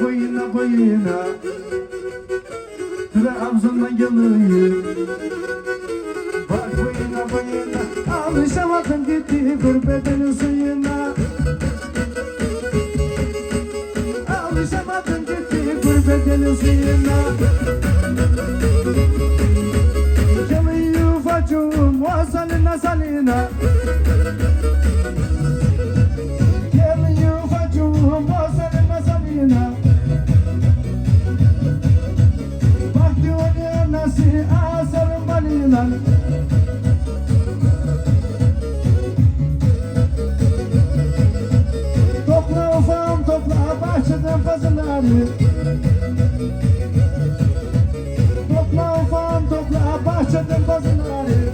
Boyuna boyuna. Trabzon'a geleyim Bak boyuna boyuna. Alışamadım gitti gurbetin suyuna Alışamadım gitti gurbetin suyuna Geliyor facuğum o salina salina yılan Topla ufam topla. Bahçeden pazıları Topla ufam topla. Bahçeden pazıları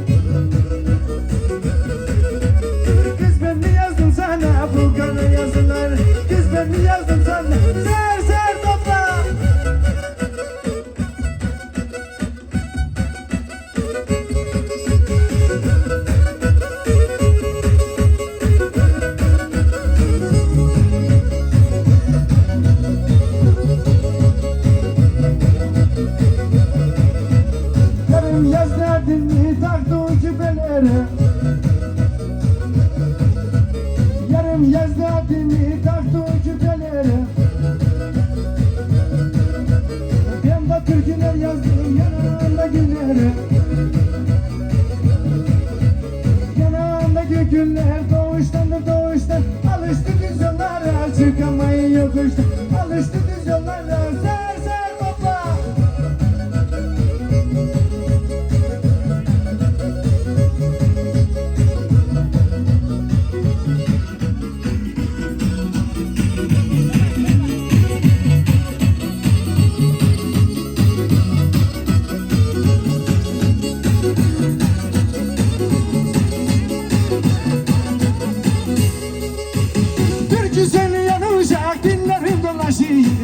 Kız ben mi yazdım sana bu kanı yazılar. Kız ben mi yazdım sana. sen yere Yarım yazda dini taktı cübelere Ben de türküler yazdım yanağında günlere Yanağındaki günler doğuştandır doğuştan Alıştı güzellara çıkamayın yokuştan see you.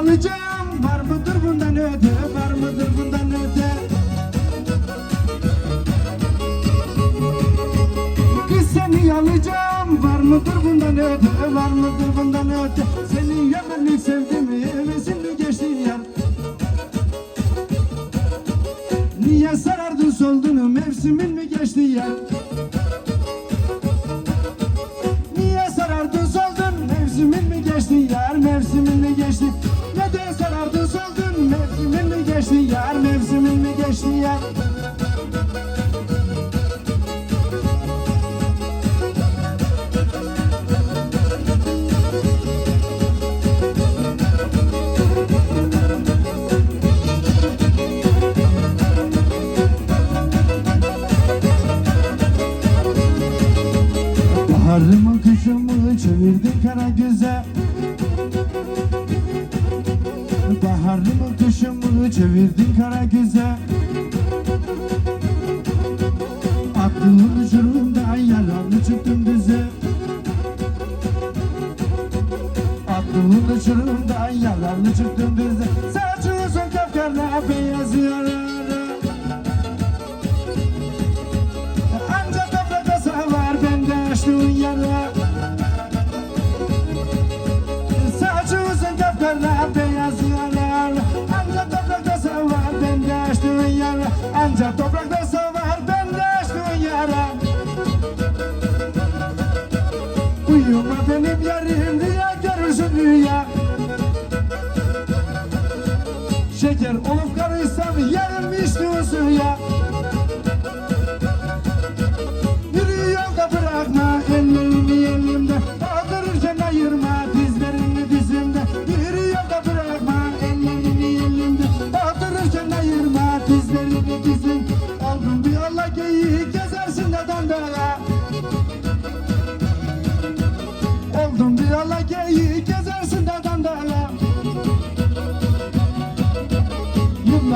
alacağım. Var mıdır bundan öde var mıdır bundan öde? Kız seni alacağım. Var mıdır bundan öde var mıdır bundan öde? Seni ömürlük sevdim hevesimle geçti yar Niye sarardın soldun mevsimin mi geçti yar Niye sarardın soldun mevsimin mi geçti yar Louisiana. Yarim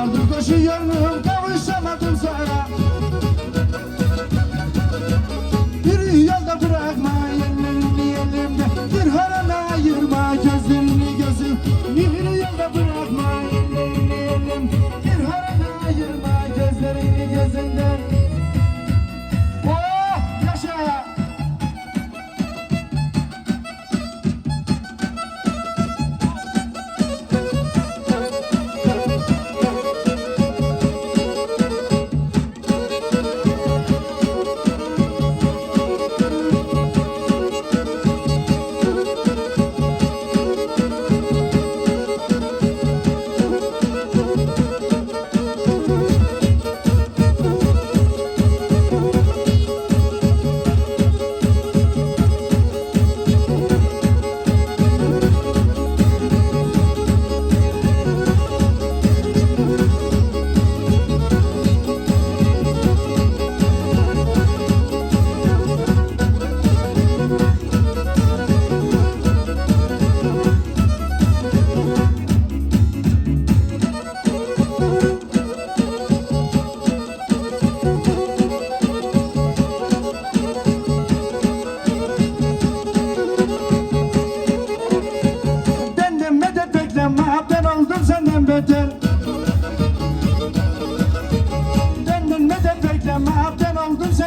Vardır koşu yanına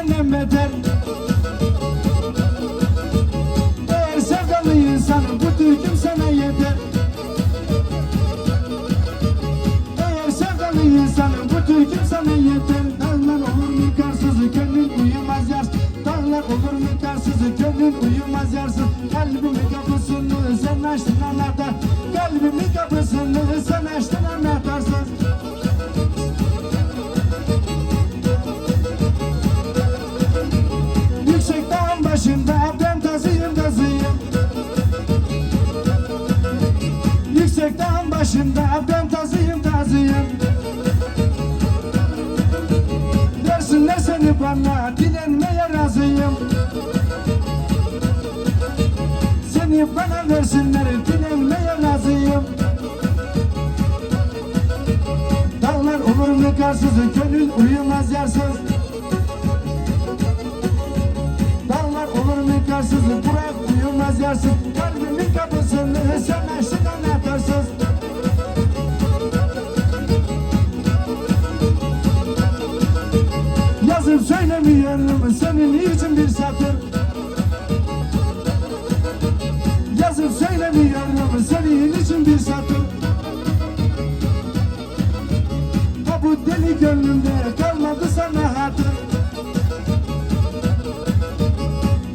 annem beter Eğer sevdalı insanım bu türküm sana yeter. Eğer sevdalı insanım bu türküm sana yeter. Dağlar olur mu karsızı gönlün uyumaz yarsın Dağlar olur mu karsızı gönlün uyumaz yarsın Kalbimi kapısını sen açtın anahtar. Kalbimi kapısını sen açtın anahtarsın. Beni bana versinler dilenmeye razıyım Dağlar umurumda karsız Gönül uyumaz yarsız. Dağlar umurumda karsız Burak uyumaz yarsız. Kalbimin kapısını sen açtın anahtarsız Yazıp söylemiyorum senin için bir satır? Deli gönlümde kalmadı sana hatır.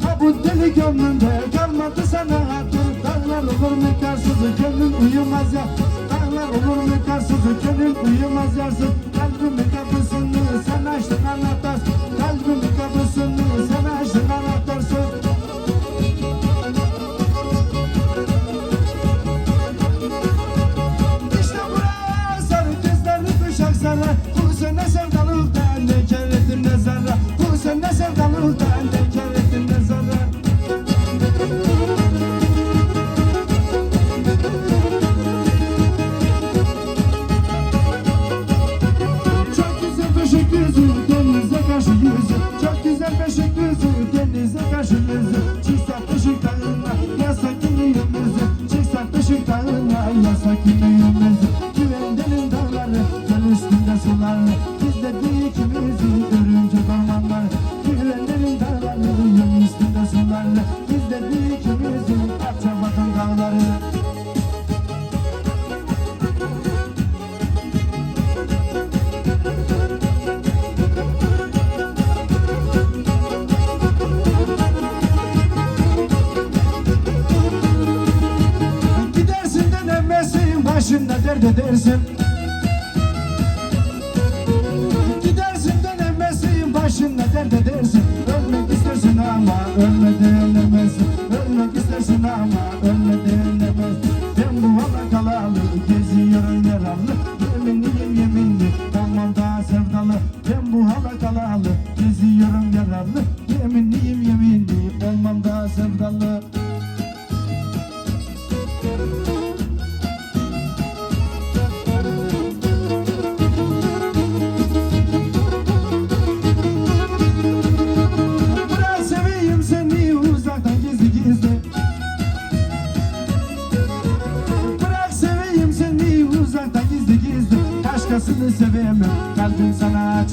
Ha bu deli gönlümde kalmadı sana hatır. Dağlar olur mu karsızı gönlüm uyumaz ya. Dağlar olur mu karsızı gönlüm uyumaz yarsın Kalbimin kapısını sen açtın anahtarsın Kalbimin kapısını Bu sene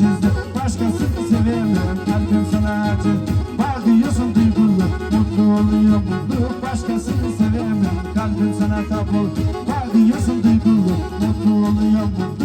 sana çizdi. Başkasını sevemem kalbim sana çizdi Bakıyorsun duygulu mutlu oluyor mutlu Başkasını sevemem kalbim sana tapul Bakıyorsun duygulu mutlu oluyor mutlu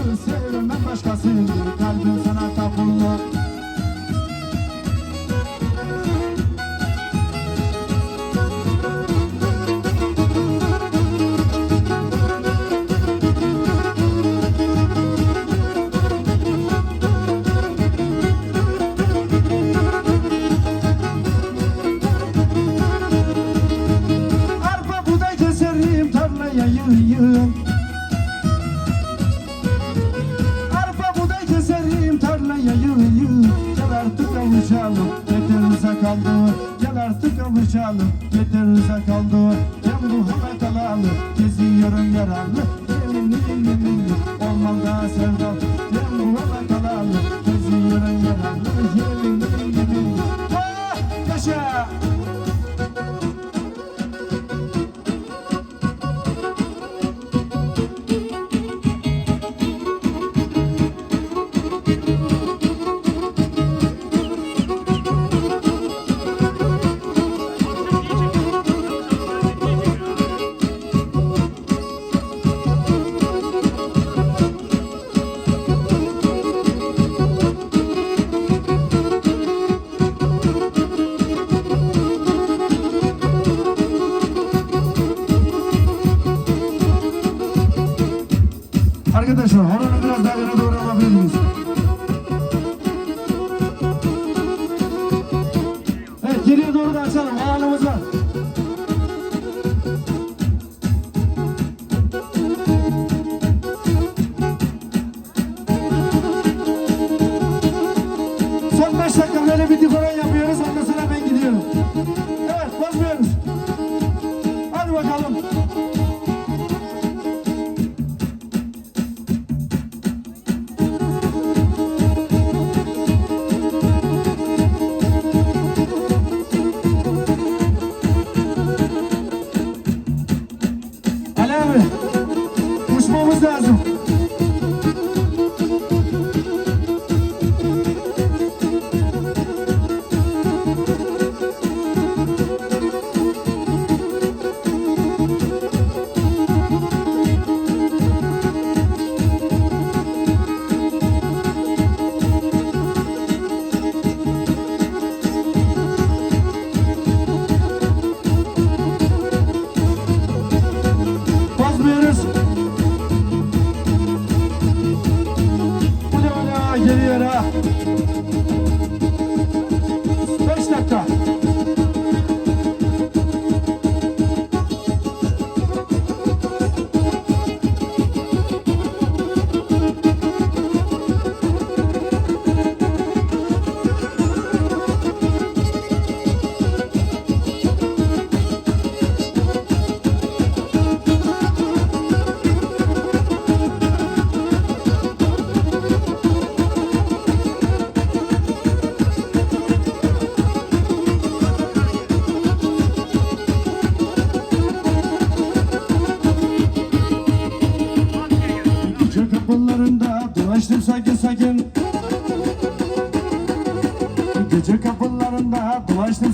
yeter uzak kaldı. Gel artık yeter uzak kaldı. Ben bu hava kalalı geziyorum yaralı Arkadaşlar horonu biraz daha yana doğru alabilir miyiz?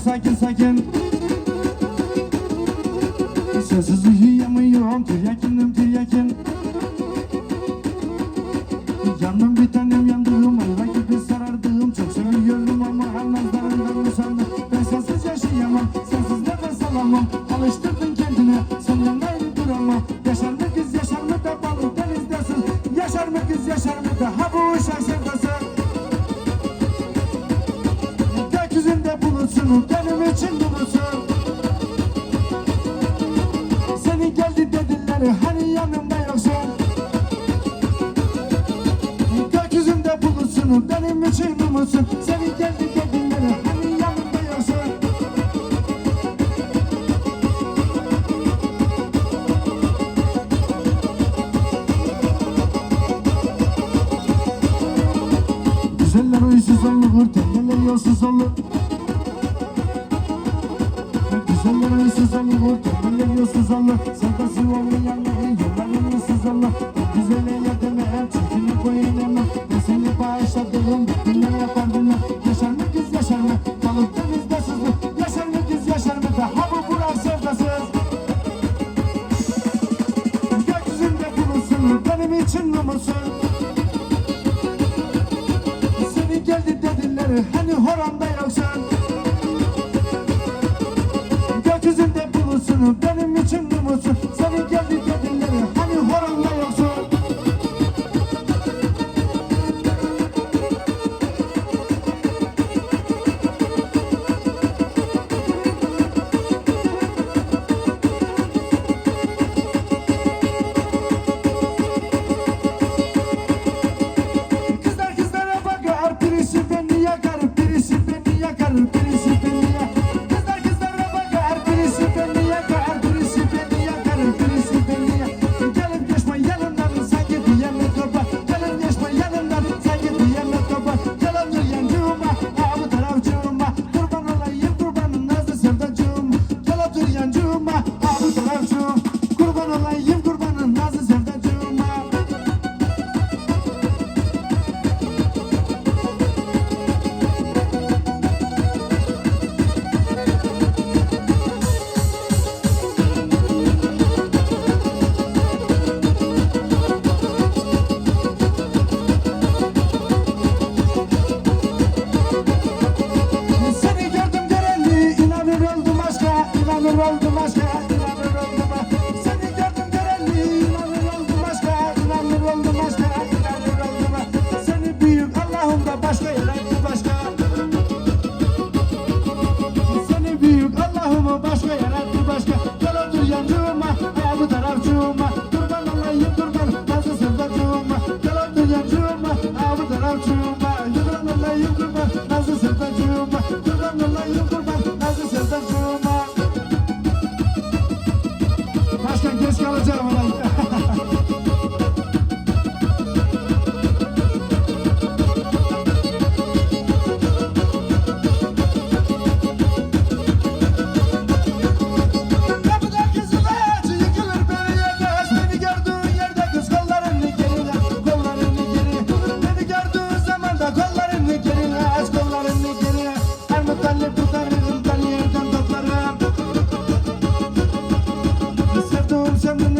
sakin sakin. Sessiz uyuyamıyorum tiryakinim tiryakin susalı Sevdası olmayan ne yollarını susalı Bu güzele yedemem çirkine koyulemem Ben seni bağışladım dinle efendime Yaşar mı kız yaşar mı? Kalıp denizde sızlı Yaşar mı kız yaşar mı? Da? daha bu burak sevdasız. Gökyüzünde bulunsun benim için numusun Seni geldi dediler hani horanda yoksun. Gökyüzünde bulunsun benim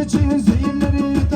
için zehirleri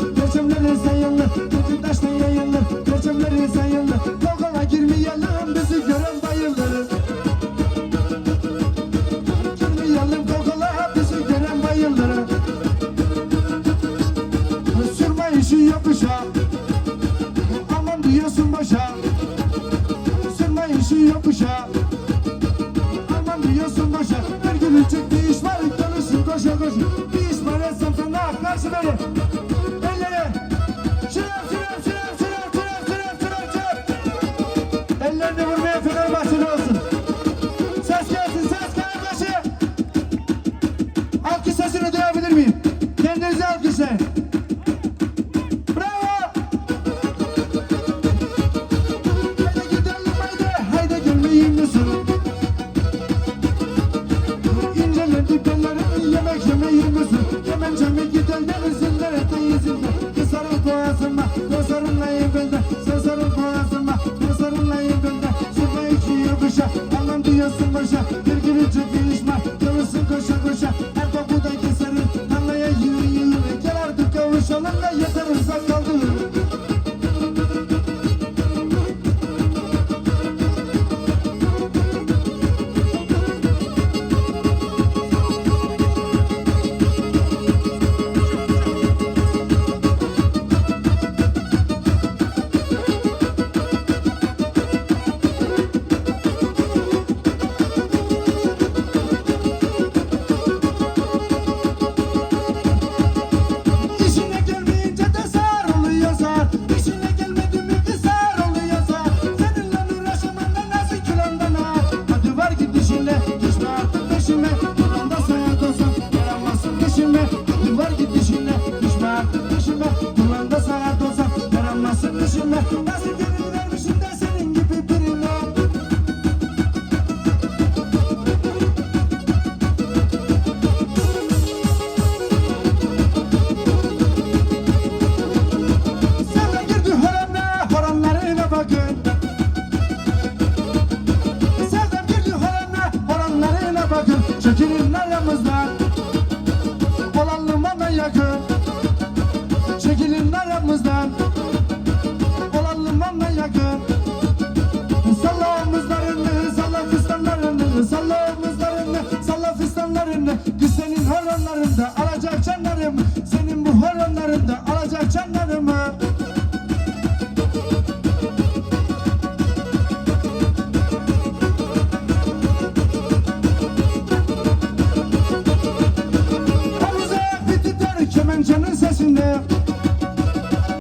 Yeah.